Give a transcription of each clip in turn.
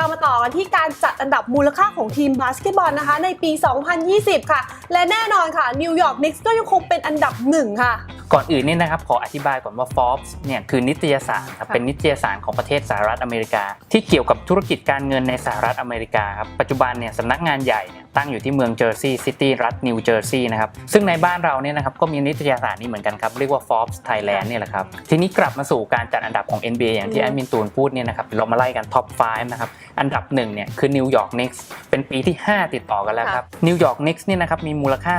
เรามาต่อกันที่การจัดอันดับมูลค่าของทีมบาสเกตบอลนะคะ ในปี 2020 ค่ะ และแน่นอนค่ะนิวยอร์กนิกส์ก็ยังคงเป็นอันดับหนึ่งค่ะ ก่อนอื่นเนี่ยนะครับขออธิบายก่อนว่า Forbes เนี่ยคือนิตยสารครับค่ะเป็นนิตยสารของประเทศสหรัฐอเมริกา ที่เกี่ยวกับธุรกิจการเงินในสหรัฐอเมริกาครับปัจจุบันเนี่ยสำนักงานใหญ่เนี่ยตั้งอยู่ที่เมืองเจอร์ซีย์ซิตี้รัฐนิวเจอร์ซีย์นะครับซึ่งในบ้านเราเนี่ยนะครับก็มีนิตยสารนี้เหมือนกันครับเรียกว่า Forbes Thailand เนี่ยแหละครับทีนี้กลับมาสู่การจัดอันดับของ NBA อย่างที่อืมแอดมินตูนพูดเนี่ยนะครับเรามาไล่กันท็อป 5 นะครับ อันดับหนึ่งเนี่ยคือนิวยอร์กนิกส์เป็นปีที่ 5 ติดต่อกันแล้วครับนิวยอร์กนิกส์เนี่ยนะครับมีมูลค่า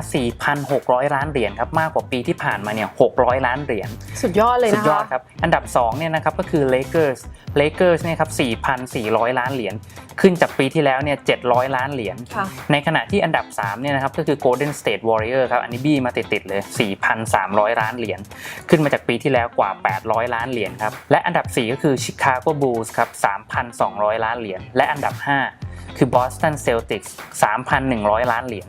4,600 ล้านเหรียญครับมากกว่าปีที่ผ่านมาเนี่ย600 ล้านเหรียญสุดยอดเลยสุนะดยอคะดครับอันดับ2เนี่ยนะครับก็คือ Lakers Lakers เนี่ยครับ4,400 ล้านเหรียญขึ้นจากปีที่แล้วเนี่ย700 ล้านเหรียญค่ะในขณะที่อันดับ3เนี่ยนะครับก็คือ Golden State Warrior ครับอันนี้บี้มาติดๆเลย 4,300 ล้านเหรียญขึ้นมาจากปีที่แล้วกว่า 800 ล้านเหรียญครับและอันดับ 4 ก็คือ Chicago Bulls ครับ 3,200 ล้านเหรียญและอันดับ 5 คือ Boston Celtics 3,100 ล้านเหรียญ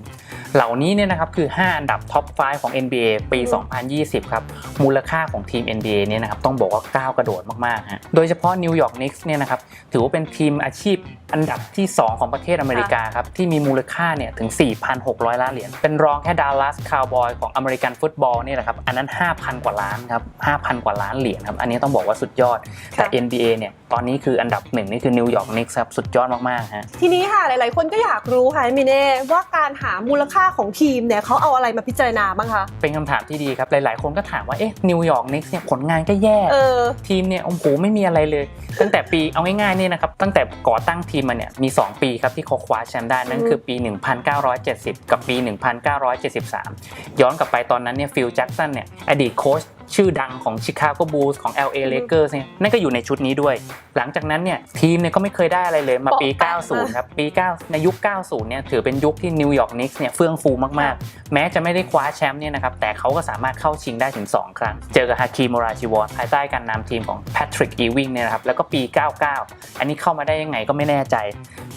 เหล่านี้เนี่ยนะครับคือ 5 อันดับท็อป 5 ของ NBA ปี 2020 ครับ มูลค่าของทีม NBA เนี่ยนะครับต้องบอกว่าก้าวกระโดดมากๆฮะโดยเฉพาะนิวยอร์กนิกส์เนี่ยนะครับถือว่าเป็นทีมอาชีพอันดับที่ 2 ของประเทศอเมริกาครับ ที่มีมูลค่าเนี่ยถึง 4,600 ล้านเหรียญเป็นรองแค่ดัลลัสคาวบอยของอเมริกันฟุตบอลเนี่ยแหละครับอันนั้น 5,000 กว่าล้านครับ 5,000 กว่าล้านเหรียญครับ อันนี้ต้องบอกว่าสุดยอดแต่ค่ะ NBA เนี่ย ตอนนี้คืออันดับหนึ่งนี่คือนิวยอร์กนิกส์ครับ สุดยอดมาก ๆ ฮะ ทีนี้ค่ะ หลาย ๆ คนก็อยากรู้ค่ะมิเน่ว่าการหามูลค่าของทีมเนี่ยเขาเอาอะไรมาพิจารณาบ้างคะ เป็นคำถามที่ดีครับ หลาย ๆ คนก็ถามว่า เอ๊ะนิวยอร์กนิกส์เนี่ยผลงานก็แย่ เออ ทีมเนี่ยโอ้โหไม่มีอะไรเลย ตั้งแต่ปีเอาง่ายๆเนี่ยนะครับ ตั้งแต่ก่อตั้งทีมมาเนี่ยมี 2 ปีครับที่เขาคว้าแชมป์ได้นั่นอืมคือปี 1970 กับปี 1973 ย้อนกลับไปตอนนั้นเนี่ยฟิลแจ็กสันเนี่ยอดีตโค้ช ชื่อดังของชิคาโกบูลส์ของ LA Lakers เนี่ยนั่นก็อยู่ในชุดนี้ด้วย หลังจากนั้นเนี่ยทีมเนี่ยก็ไม่เคยได้อะไรเลยมาปีโปะแปะ90 ครับ ปี 9 ในยุค 90 เนี่ยถือเป็นยุคที่นิวยอร์กนิกส์เนี่ยเฟื่องฟูมากๆ แม้จะไม่ได้คว้าแชมป์เนี่ยนะครับแต่เขาก็สามารถเข้าชิงได้ถึง 2 ครั้ง เจอกับฮาคิมโมราชิวอนภายใต้การนำทีมของแพทริกอีวิงเนี่ยนะครับแล้วก็ปี 99 อันนี้เข้ามาได้ยังไงก็ไม่แน่ใจ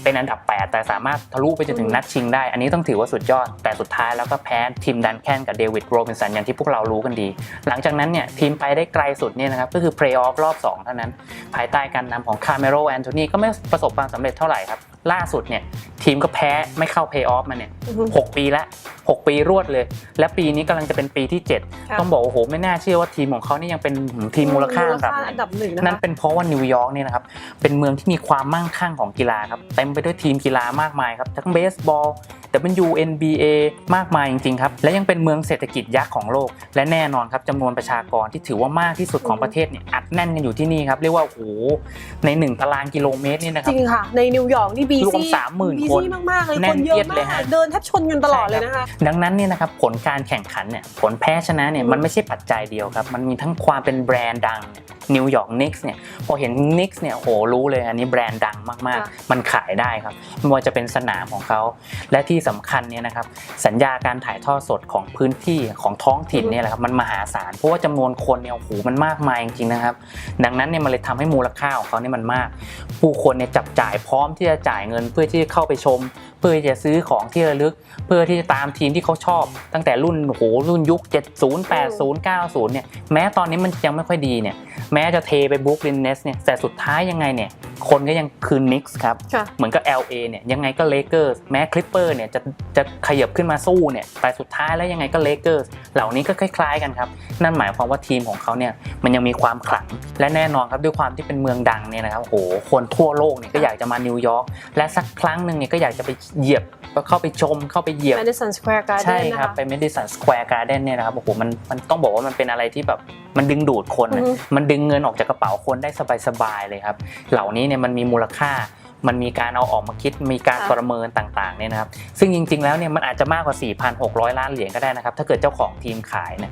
เป็นอันดับ 8 แต่สามารถทะลุไปจนถึงนัดชิงได้ อันนี้ต้องถือว่าสุดยอด แต่สุดท้ายแล้วก็แพ้ทีมดันแคนกับเดวิดโรบินสันอย่างที่พวกเรารู้กันดี หลังจากนั้นเนี่ยทีมไปได้ไกลสุดเนี่ยนะครับก็คือเพลย์ออฟรอบ 2 เท่านั้น ภายใต้การนำของคาร์เมโรแอนโทนีก็ไม่ประสบความสำเร็จเท่าไหร่ครับล่าสุดเนี่ยทีมก็แพ้ไม่เข้าเพย์ออฟมาเนี่ยอือฮึ6ปีละ 6 ปีรวดเลย และปีนี้กำลังจะเป็นปีที่ค่ะ7ต้องบอกโอ้โหไม่น่าเชื่อว่าทีมของเขานี่ยังเป็นทีมมูลค่าอันดับหนึ่งอันดับหนึ่งนะนั่นคะเป็นเพราะว่านิวยอร์กเนี่ยนะครับเป็นเมืองที่มีความมั่งคั่งของกีฬาครับเต็มไปด้วยทีมกีฬามากมายครับทั้งเบสบอล WNBA มากมายจริงๆครับ และยังเป็นเมืองเศรษฐกิจยักษ์ของโลก และแน่นอนครับจำนวนประชากรที่ถือว่ามากที่สุดของประเทศเนี่ยอัดแน่นกันอยู่ที่นี่ครับ เรียกว่าโอ้โหในหนึ่งตารางกิโลเมตรนี่นะคจรับริงค่ะ ในนิวยอร์กนี่บีรวมซี่30,000บีคนซี่มากๆเลยแน่คนนเยอะเอียดเลยมากฮะเดินแทบชนกันตลอดเลยนะคะดังนั้นเนี่ยนะครับผลการแข่งขันเนี่ยผลแพ้ชนะเนี่ยมันไม่ใช่ปัจจัยเดียวครับมันมีทั้งความเป็นแบรนด์ดังนิ วยอร์กนิกส์เนี่ยพอเห็นนิกส์เนี่ยโหรู้เลยอันนี้แบรนด์ดังมากค่ะๆมันขายได้ครับไม่ว่าจะเป็นสนามของเขา และที่สำคัญเนี่ยนะครับสัญญาการถ่ายทอดสดของพื้นที่ของท้องถิ่นเนี่ยแหละครับมันมหาศาลเพราะว่าจำนวนคนเนี่ยโอ้โหมันมากมายจริงๆนะครับ ดังนั้นเนี่ยมันเลยทำให้มูลค่าของเขาเนี่ยมันมาก ผู้คนเนี่ยจับจ่ายพร้อมที่จะจ่ายเงินเพื่อที่จะเข้าไปชมเพื่อที่จะซื้อของที่ระลึก เพื่อที่จะตามทีมที่เขาชอบ ตั้งแต่รุ่นโหรุ่นยุค 70 80 90 เนี่ยแม้ตอนนี้มันยังไม่ค่อยดีเนี่ยแม้จะเทไปบุ๊กลินเนสเนี่ยแต่สุดท้ายยังไงเนี่ย คนก็ยังคืนนิกส์ครับ ค่ะ เหมือนกับ LA เนี่ยยังไงก็เลเกอร์สแม้คลิปเปอร์เนี่ยจะจะขยับขึ้นมาสู้เนี่ยแต่สุดท้ายแล้วยังไงก็เลเกอร์สเหล่านี้ก็คล้ายๆกันครับ นั่นหมายความว่าทีมของเขาเนี่ยมันยังมีความขลัง และแน่นอนครับด้วยความที่เป็นเมืองดังเนี่ยนะครับโอ้โหคนทั่วโลกเนี่ยก็อยากจะมานิวยอร์กและสักครั้งหนึ่งเนี่ยก็อยากจะไปเหยียบเข้าไปชมเข้าไปเหยียบ Madison Square ใช่ Garden นะครับคะ ไป Madison Square Garden เนี่ยนะครับโอ้โหมันมันต้องบอกว่ามันเป็นอะไรที่แบบ มันดึงดูดคนนะอือฮึ มันดึงเงินออกจากกระเป๋าคนได้สบายๆเลยครับ เหล่านี้เนี่ยมันมีมูลค่า มันมีการเอาออกมาคิด มีการค่ะ ประเมินต่างๆเนี่ยนะครับ ซึ่งจริงๆแล้วเนี่ยมันอาจจะมากกว่า 4,600 ล้านเหรียญก็ได้นะครับ ถ้าเกิดเจ้าของทีมขายนะ